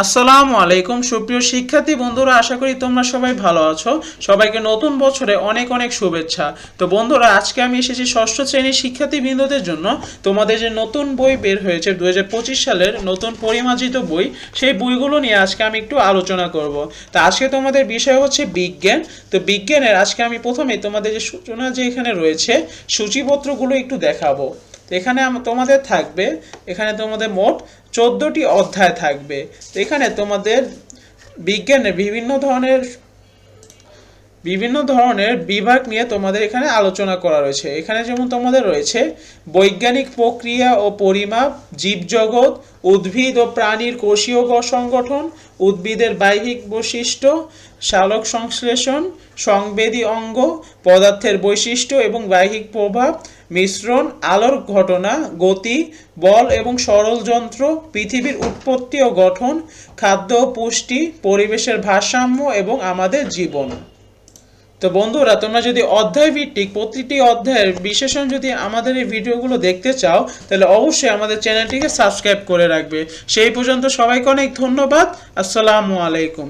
আসসালামু আলাইকুম। সুপ্রিয় শিক্ষার্থী বন্ধুরা, আশা করি তোমরা সবাই ভালো আছো। সবাইকে নতুন বছরে অনেক অনেক শুভেচ্ছা। তো বন্ধুরা, আজকে আমি এসেছি ষষ্ঠ শ্রেণির শিক্ষার্থী বৃন্দদের জন্য। তোমাদের যে নতুন বই বের হয়েছে দু হাজার পঁচিশ সালের নতুন পরিমার্জিত বই, সেই বইগুলো নিয়ে আজকে আমি একটু আলোচনা করব। তো আজকে তোমাদের বিষয় হচ্ছে বিজ্ঞান। তো বিজ্ঞানের আজকে আমি প্রথমে তোমাদের যে সূচনা যে এখানে রয়েছে, সূচিপত্রগুলো একটু দেখাবো। তো এখানে তোমাদের থাকবে, এখানে তোমাদের মোট চোদ্দোটি অধ্যায় থাকবে। এখানে তোমাদের বিজ্ঞানের বিভিন্ন ধরনের বিভিন্ন ধরনের বিভাগ নিয়ে তোমাদের এখানে আলোচনা করা রয়েছে। এখানে যেমন তোমাদের রয়েছে বৈজ্ঞানিক প্রক্রিয়া ও পরিমাপ, জীবজগৎ, উদ্ভিদ ও প্রাণীর কোষীয় সংগঠন, উদ্ভিদের বাহ্যিক বৈশিষ্ট্য সালোক সংশ্লেষণ, সংবেদী অঙ্গ, পদার্থের বৈশিষ্ট্য এবং বাহ্যিক প্রভাব, মিশ্রণ, আলোর ঘটনা, গতি, বল এবং সরল যন্ত্র, পৃথিবীর উৎপত্তি ও গঠন, খাদ্য, পুষ্টি, পরিবেশের ভারসাম্য এবং আমাদের জীবন। তো বন্ধুরা, তোমরা যদি অধ্যায় ভিত্তিক প্রতিটি অধ্যায়ের বিশেষণ যদি আমাদের এই ভিডিওগুলো দেখতে চাও, তাহলে অবশ্যই আমাদের চ্যানেলটিকে সাবস্ক্রাইব করে রাখবে। সেই পর্যন্ত সবাইকে অনেক ধন্যবাদ। আসসালামু আলাইকুম।